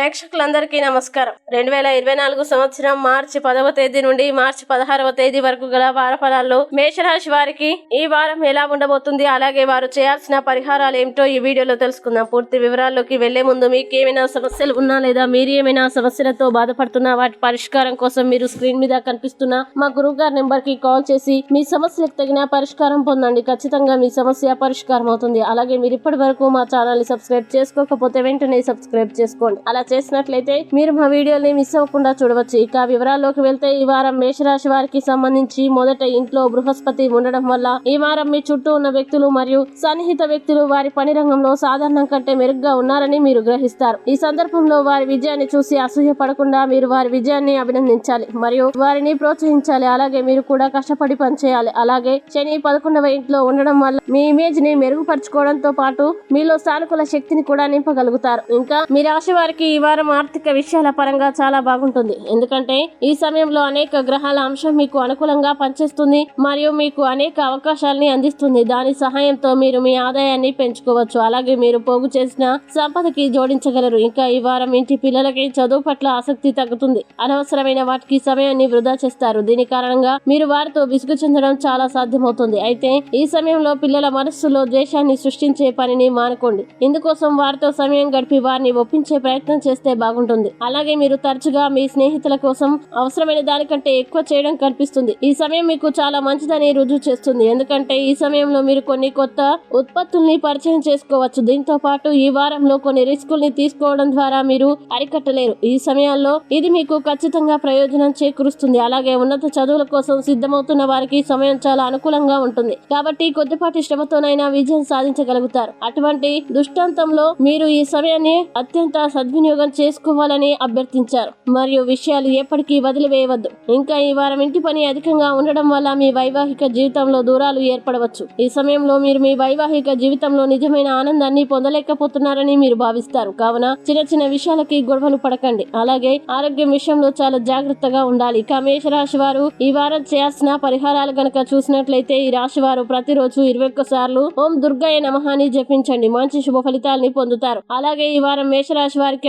ప్రేక్షకులందరికీ నమస్కారం. రెండు వేల ఇరవై నాలుగు సంవత్సరం మార్చి పదవ తేదీ నుండి మార్చి పదహారవ తేదీ వరకు గల వార ఫలాల్లో మేషరాశి వారికి ఈ వారం ఎలా ఉండబోతుంది? అలాగే వారు చేయాల్సిన పరిహారాలు ఏమిటో ఈ వీడియోలో తెలుసుకుందాం. పూర్తి వివరాల్లోకి వెళ్ళే ముందు మీకు ఏమైనా సమస్యలు ఉన్నా లేదా మీరు ఏమైనా సమస్యలతో బాధపడుతున్నా వాటి పరిష్కారం కోసం మీరు స్క్రీన్ మీద కనిపిస్తున్న మా గురువు గారి నెంబర్కి కాల్ చేసి మీ సమస్యలకు తగిన పరిష్కారం పొందండి. ఖచ్చితంగా మీ సమస్య పరిష్కారం అవుతుంది అలాగే మీరు ఇప్పటి వరకు మా ఛానల్ని సబ్స్క్రైబ్ చేసుకోకపోతే వెంటనే సబ్స్క్రైబ్ చేసుకోండి. అలా చేసినట్లయితే మీరు మా వీడియోని మిస్ అవ్వకుండా చూడవచ్చు. ఇక వివరాల్లోకి వెళ్తే ఈ వారం మేషరాశి వారికి సంబంధించి మొదట ఇంట్లో బృహస్పతి ఉండడం వల్ల ఈ వారం మీ చుట్టూ ఉన్న వ్యక్తులు మరియు సన్నిహిత వ్యక్తులు వారి పని రంగంలో సాధారణం కంటే మెరుగ్గా ఉన్నారని మీరు గ్రహిస్తారు. ఈ సందర్భంలో వారి విజయాన్ని చూసి అసూయ పడకుండా మీరు వారి విజయాన్ని అభినందించాలి మరియు వారిని ప్రోత్సహించాలి. అలాగే మీరు కూడా కష్టపడి పనిచేయాలి. అలాగే శని పదకొండవ ఇంట్లో ఉండడం వల్ల మీ ఇమేజ్ని మెరుగుపరచుకోవడంతో పాటు మీలో సానుకూల శక్తిని కూడా నింపగలుగుతారు. ఇంకా మీ రాశి వారికి ఈ వారం ఆర్థిక విషయాల పరంగా చాలా బాగుంటుంది. ఎందుకంటే ఈ సమయంలో అనేక గ్రహాల అంశం మీకు అనుకూలంగా పనిచేస్తుంది మరియు మీకు అనేక అవకాశాలని అందిస్తుంది. దాని సహాయంతో మీరు మీ ఆదాయాన్ని పెంచుకోవచ్చు. అలాగే మీరు పోగు చేసిన సంపదకి జోడించగలరు. ఇంకా ఈ వారం ఇంటి పిల్లలకి చదువు పట్ల ఆసక్తి తగ్గుతుంది. అనవసరమైన వాటికి సమయాన్ని వృధా చేస్తారు. దీని కారణంగా మీరు వారితో విసుగు చెందడం చాలా సాధ్యమవుతుంది. అయితే ఈ సమయంలో పిల్లల మనస్సులో ద్వేషాన్ని సృష్టించే పనిని మానుకోండి. ఇందుకోసం వారితో సమయం గడిపి వారిని ఒప్పించే ప్రయత్నం చేస్తే బాగుంటుంది. అలాగే మీరు తరచుగా మీ స్నేహితుల కోసం అవసరమైన దానికంటే ఎక్కువ చేయడం కనిపిస్తుంది. ఈ సమయం మీకు చాలా మంచిదని రుజువు చేస్తుంది. ఎందుకంటే ఈ సమయంలో మీరు కొన్ని కొత్త ఉత్పత్తుల్ని పరిచయం చేసుకోవచ్చు. దీంతో పాటు ఈ వారంలో కొన్ని రిస్కుల్ని తీసుకోవడం ద్వారా మీరు అరికట్టలేరు. ఈ సమయాల్లో ఇది మీకు ఖచ్చితంగా ప్రయోజనం చేకూరుస్తుంది. అలాగే ఉన్నత చదువుల కోసం సిద్ధమవుతున్న వారికి సమయం చాలా అనుకూలంగా ఉంటుంది. కాబట్టి కొద్దిపాటి శ్రమతోనైనా విజయం సాధించగలుగుతారు. అటువంటి దృష్టాంతంలో మీరు ఈ సమయాన్ని అత్యంత సద్వినియోగం చేసుకోవాలని అభ్యర్థించారు. మరియు విషయాలు ఎప్పటికీ వదిలివేయవద్దు. ఇంకా ఈ వారం ఇంటి పని అధికంగా ఉండడం వల్ల మీ వైవాహిక జీవితంలో దూరాలు ఏర్పడవచ్చు. ఈ సమయంలో మీరు మీ వైవాహిక జీవితంలో నిజమైన ఆనందాన్ని పొందలేకపోతున్నారని మీరు భావిస్తారు. కావున చిన్న చిన్న విషయాలకి గొడవలు పడకండి. అలాగే ఆరోగ్యం విషయంలో చాలా జాగ్రత్తగా ఉండాలి. ఇక మేషరాశి వారు ఈ వారం చేయాల్సిన పరిహారాలు గనక చూసినట్లయితే ఈ రాశి వారు ప్రతిరోజు ఇరవై ఒక్క సార్లు ఓం దుర్గాయ నమహాని జపించండి. మంచి శుభ ఫలితాలని పొందుతారు. అలాగే ఈ వారం మేషరాశి వారికి